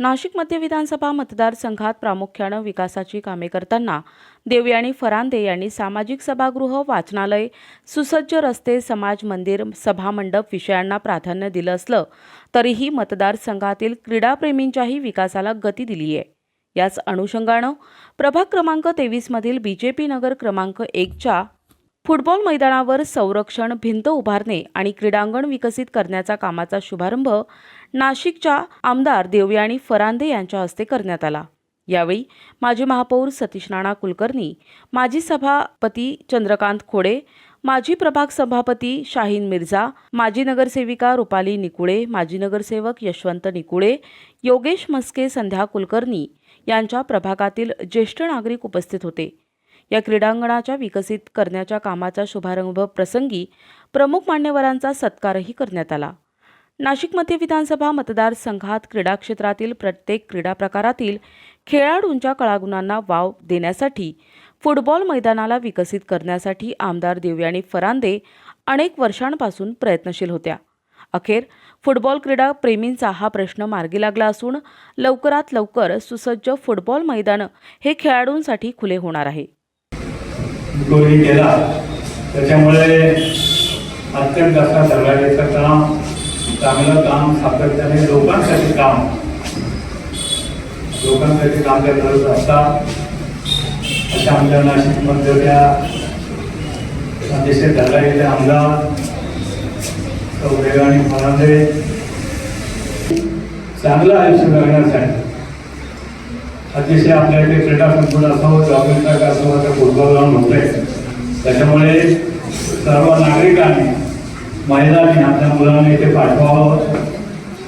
नाशिक मध्य विधानसभा मतदारसंघात प्रामुख्यानं विकासाची कामे करताना देवयानी फरांदे यांनी सामाजिक सभागृह वाचनालय सुसज्ज रस्ते समाज मंदिर सभामंडप विषयांना प्राधान्य दिलं असलं तरीही मतदारसंघातील क्रीडाप्रेमींच्याही विकासाला गती दिली आहे याच अनुषंगानं प्रभाग क्रमांक तेवीसमधील बीजेपी नगर क्रमांक एकच्या फुटबॉल मैदानावर संरक्षण भिंत उभारणे आणि क्रीडांगण विकसित करण्याचा कामाचा शुभारंभ नाशिकच्या आमदार देवयाणी फरांदे यांच्या हस्ते करण्यात आला. यावेळी माजी महापौर सतीश राणा कुलकर्णी माजी सभापती चंद्रकांत खोडे माजी प्रभाग सभापती शाहीन मिर्झा माजी नगरसेविका रुपाली निकुळे माजी नगरसेवक यशवंत निकुळे योगेश मस्के संध्या कुलकर्णी यांच्या प्रभागातील ज्येष्ठ नागरिक उपस्थित होते. या क्रीडांगणाच्या विकसित करण्याच्या कामाचा शुभारंभ प्रसंगी प्रमुख मान्यवरांचा सत्कारही करण्यात आला. नाशिक मध्य विधानसभा मतदारसंघात क्रीडा क्षेत्रातील प्रत्येक क्रीडा प्रकारातील खेळाडूंच्या कळागुणांना वाव देण्यासाठी फुटबॉल मैदानाला विकसित करण्यासाठी आमदार देवयाणी फरांदे अनेक वर्षांपासून प्रयत्नशील होत्या. अखेर फुटबॉल क्रीडा प्रेमींचा हा प्रश्न मार्गी लागला असून लवकरात लवकर सुसज्ज फुटबॉल मैदान हे खेळाडूंसाठी खुले होणार आहे. कोणी केला. त्याच्यामुळे अत्यंत असा धडाडीचं काम चांगलं काम सातत्याने लोकांसाठी काम. लोकांसाठी काम ते करत असतात अशा आमच्या नाशिकमधल्या अतिशय धडाडीचे आमदार आणि फरांदे चांगलं आयुष्य जगण्यासाठी अतिशय आपल्या इथे क्रीडा संकुल असो जॉगिंग ट्रॅक असो आता फुटबॉल ग्राउंड होते त्याच्यामुळे सर्व नागरिकांनी महिलांनी आपल्या मुलांना इथे पाठवावं.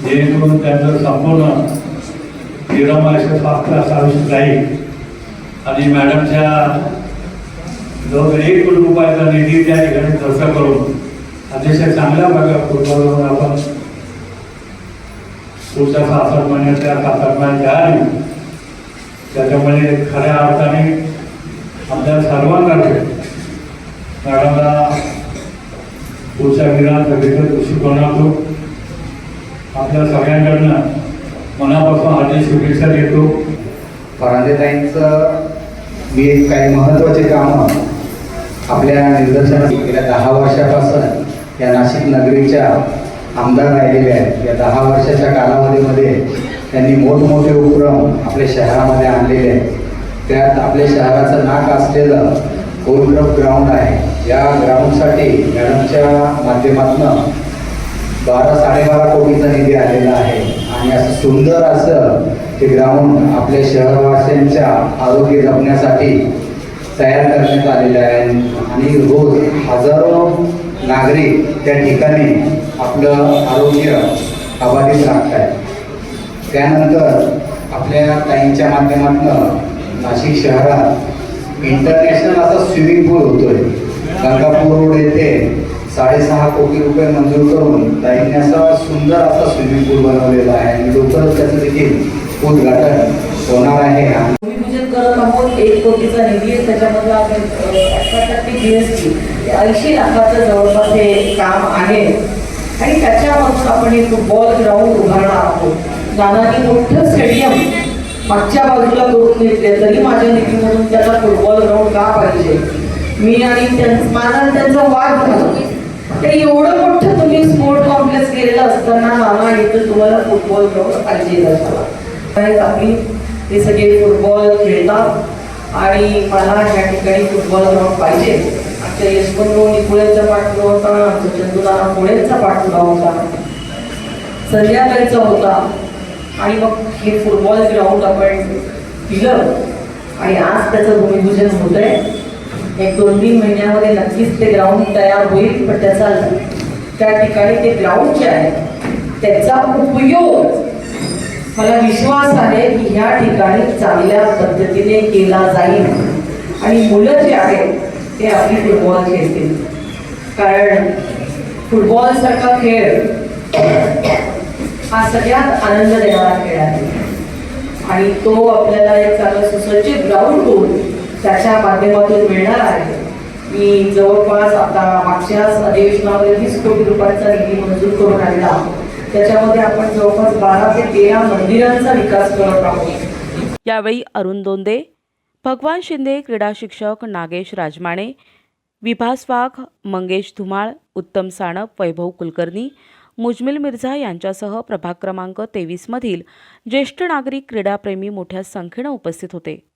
जेणेकरून त्यांचं संपूर्ण निरमायचं स्वास्थ्य असावं राहील. आणि मॅडमच्या जवळ एक कोटी रुपयाचा निधी त्या ठिकाणी खर्च करून अतिशय चांगल्या प्रकारे फुटबॉल ग्राउंड आपण पुढच्या सात आठ महिन्याच्या सात आठ महिन्यात तयार त्याच्यामुळे खऱ्या अर्थाने आपल्या सर्वांतर्फे मॅडमला पुढच्या विधान सभेच्या दृष्टिकोनातून आपल्या सगळ्यांकडनं मनापासून हार्दिक शुभेच्छा देतो. फरांदेताईंचं मी काही महत्त्वाचे कामं आपल्या निदर्शनात गेल्या दहा वर्षापासून या नाशिक नगरीच्या आमदार राहिलेले आहेत. या दहा वर्षाच्या कालावधीमध्ये त्यांनी मोठमोठे उपक्रम आपल्या शहरामध्ये आणलेले आहेत. त्यात आपल्या शहराचं नाक असलेलं गोलग्रफ ग्राउंड आहे. या ग्राउंडसाठी मॅडमच्या माध्यमातून बारा साडेबारा कोटीचा निधी आलेला आहे. आणि असं सुंदर असं ते ग्राउंड आपल्या शहरवासियांच्या आरोग्य जपण्यासाठी तयार करण्यात आलेलं आहे. आणि रोज हजारो नागरिक त्या ठिकाणी आपलं आरोग्य अबाधित राखत आहेत त्यानंतर आपल्या ताईंच्या माध्यमातून नाशिक शहरात इंटरनॅशनल असा स्विमिंग पूल होतोय. गंगापूर रोड येथे साडेसहा कोटी रुपये मंजूर करून ताईंनी असा सुंदर असा स्विमिंग पूल बनवलेला आहे. आणि लवकरच त्याचं देखील उद्घाटन होणार आहे. आणि करत आहोत. एक कोटीचा निधी त्याच्यामधला आपण अठरा टक्के जीएसटी ऐंशी लाखाचं जवळपास हे काम आहे. आणि त्याच्यामधून आपण एक फुटबॉल ग्राउंड उभारणार आहोत. दादानी मोठं स्टेडियम मागच्या बाजूला करून घेतले तरी माझ्या निधीमधून त्याचा फुटबॉल ग्राउंड का पाहिजे? मी आणि त्यां- माझा त्यांचा वाद झाला. ते एवढं मोठं तुम्ही स्पोर्ट कॉम्प्लेक्स केलेलं असताना मामा इथं तुम्हाला फुटबॉल ग्राउंड पाहिजे असावा आपली ते सगळे फुटबॉल खेळतात आणि मला ह्या ठिकाणी फुटबॉल ग्राउंड पाहिजे. आमच्या यशवंतराव निकुळेचा पाठपुरा होता आमच्या चंदुनाना पुळेचा पाठपुरा होता. संध्याकाळचा होता. आणि मग हे फुटबॉल ग्राउंड आपण दिलं आणि आज त्याचं भूमिपूजन होत आहे एक दोन तीन महिन्यामध्ये नक्कीच ते ग्राउंड तयार होईल पण त्याचा त्या ठिकाणी ते ग्राउंड जे आहे त्याचा उपयोग मला विश्वास आहे की ह्या ठिकाणी चांगल्या पद्धतीने केला जाईल. आणि मुलं जे आहेत ते आपली फुटबॉल खेळतील. कारण फुटबॉलसारखा खेळ हा सगळ्यात आनंद देणारा खेळ आहे. आणि तो आपल्याला एक चांगला सुसज्जित ग्राउंड होऊन त्याच्या माध्यमातून मिळणार आहे. मी जवळपास आता मागच्याच अधिवेशनामध्ये वीस कोटी रुपयांचा निधी मंजूर करून आणला. त्याच्यामध्ये आपण जवळपास बारा ते तेरा मंदिरांचा विकास करत आहोत. यावेळी अरुण दोंदे भगवान शिंदे क्रीडा शिक्षक नागेश राजमाणे विभास वाघ मंगेश धुमाळ उत्तम साणप वैभव कुलकर्णी मुजमिल मिर्झा यांच्यासह प्रभाग क्रमांक तेवीसमधील ज्येष्ठ नागरिक क्रीडाप्रेमी मोठ्या संख्येनं उपस्थित होते.